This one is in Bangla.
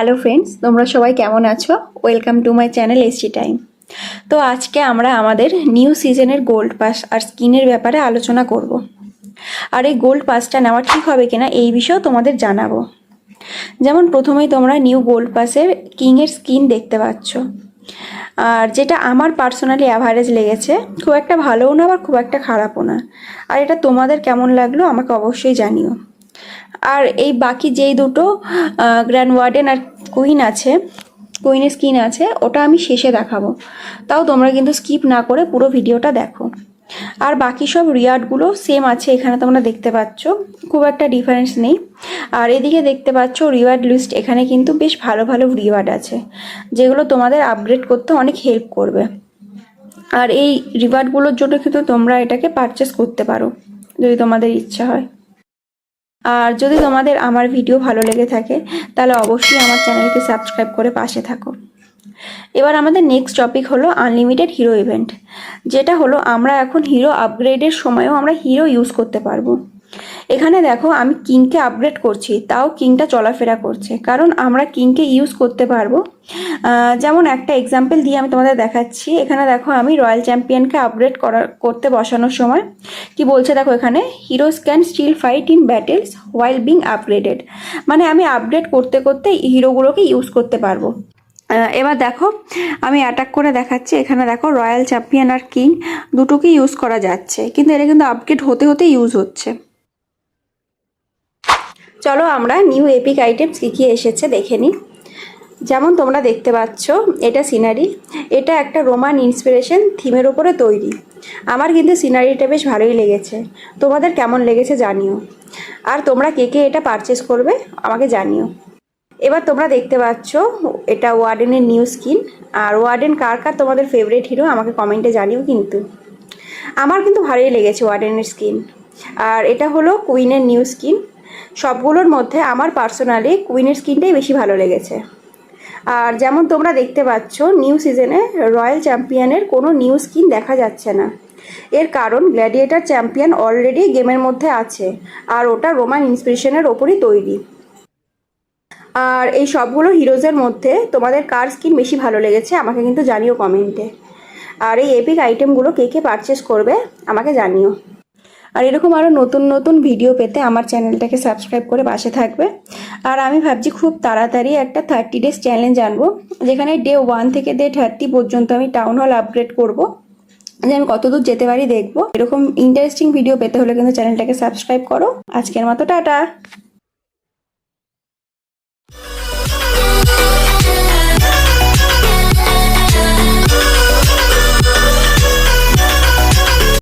হ্যালো ফ্রেন্ডস, তোমরা সবাই কেমন আছো? Welcome to my channel ST time তো আজকে আমরা আমাদের নিউ সিজনের গোল্ড পাস আর স্কিনের ব্যাপারে আলোচনা করব। আর এই গোল্ড পাসটা নেওয়া ঠিক হবে কিনা এই বিষয়েও তোমাদের জানাব। যেমন প্রথমেই তোমরা নিউ গোল্ড পাসের কিংয়ের স্কিন দেখতে পাচ্ছ। আর যেটা আমার পার্সোনালি অ্যাভারেজ লেগেছে, খুব একটা ভালোও না আবার খুব একটা খারাপও না। আর এটা তোমাদের কেমন লাগল আমাকে অবশ্যই জানিও। আর এই বাকি যেই দুটো গ্র্যান্ড ওয়ার্ডেন আর কুইন আছে কুইনের স্কিন আছে, ওটা আমি শেষে দেখাবো। তাও তোমরা কিন্তু স্কিপ না করে পুরো ভিডিওটা দেখো। আর বাকি সব রিয়ার্ডগুলো সেম আছে, এখানে তোমরা দেখতে পাচ্ছ। খুব একটা ডিফারেন্স নেই। আর এদিকে দেখতে পাচ্ছ রিওয়ার্ড লিস্ট এখানে কিন্তু বেশ ভালো ভালো রিওয়ার্ড আছে, যেগুলো তোমাদের আপগ্রেড করতে অনেক হেল্প করবে। আর এই রিওয়ার্ডগুলোর জন্য কিন্তু তোমরা এটাকে পারচেস করতে পারো, যদি তোমাদের ইচ্ছা হয়। আর যদি তোমাদের আমার ভিডিও ভালো লেগে থাকে, তাহলে অবশ্যই আমার চ্যানেলকে সাবস্ক্রাইব করে পাশে থাকো। এবার আমাদের নেক্সট টপিক হলো আনলিমিটেড হিরো ইভেন্ট যেটা হলো আমরা এখন হিরো আপগ্রেডের সময়ও আমরা হিরো ইউজ করতে পারব। এখানে দেখো আমি কিংকে আপগ্রেড করছি, তাও কিংটা চলাফেরা করছে। কারণ আমরা কিংকে ইউজ করতে পারব। যেমন একটা এক্সাম্পল দিয়ে আমি তোমাদের দেখাচ্ছি। এখানে দেখো আমি রয়্যাল চ্যাম্পিয়নকে আপগ্রেড করার করতে বসানোর সময় কি বলছে দেখো এখানে heroes can still fight in battles while being upgraded মানে আমি আপগ্রেড করতে করতে হিরোগুলোকে ইউজ করতে পারব। এবার দেখো, আমি অ্যাটাক করে দেখাচ্ছি। এখানে দেখো রয়্যাল চ্যাম্পিয়ন আর কিং দুটোকেই ইউজ করা যাচ্ছে। কিন্তু এটা কিন্তু আপগ্রেড হতে হতে ইউজ হচ্ছে। চলো আমরা নিউ এপিক আইটেমস কী কী এসেছে দেখে নিই। যেমন তোমরা দেখতে পাচ্ছ, এটা সিনারি এটা একটা রোমান ইন্সপিরেশন থিমের ওপরে তৈরি। আমার কিন্তু সিনারিটা বেশ ভালোই লেগেছে। তোমাদের কেমন লেগেছে জানিও। আর তোমরা কে কে এটা পারচেস করবে, আমাকে জানিও। এবার তোমরা দেখতে পাচ্ছ, এটা ওয়ার্ডেনের নিউ স্কিন আর ওয়ার্ডেন কার কার তোমাদের ফেভারিট হিরো আমাকে কমেন্টে জানিও কিন্তু। আমার কিন্তু ভালোই লেগেছে ওয়ার্ডেনের স্কিন আর এটা হলো কুইনের নিউ স্কিন সবগুলোর মধ্যে আমার পার্সোনালি কুইনের স্কিনটাই বেশি ভালো লেগেছে। আর যেমন তোমরা দেখতে পাচ্ছ নিউ সিজনে রয়্যাল চ্যাম্পিয়নের কোনো নিউ স্কিন দেখা যাচ্ছে না। এর কারণ গ্ল্যাডিয়েটার চ্যাম্পিয়ন অলরেডি গেমের মধ্যে আছে, আর ওটা রোমান ইন্সপিরেশনের ওপরই তৈরি। আর এই সবগুলো হিরোজের মধ্যে তোমাদের কার স্কিন বেশি ভালো লেগেছে আমাকে কিন্তু জানিও কমেন্টে আর এই এপিক আইটেমগুলো কে কে পারচেস করবে আমাকে জানিও। আর এরকম আরও নতুন নতুন ভিডিও পেতে আমার চ্যানেলটাকে সাবস্ক্রাইব করে পাশে থাকবে। আর আমি ভাবছি খুব তাড়াতাড়ি একটা থার্টি ডেজ চ্যানেল জানব যেখানে ডে ওয়ান থেকে ডে থার্টি পর্যন্ত আমি টাউন হল আপগ্রেড করব। যে আমি কতদূর যেতে পারি দেখব। এরকম ইন্টারেস্টিং ভিডিও পেতে হলে কিন্তু চ্যানেলটাকে সাবস্ক্রাইব করো। আজকের মতো টাটা!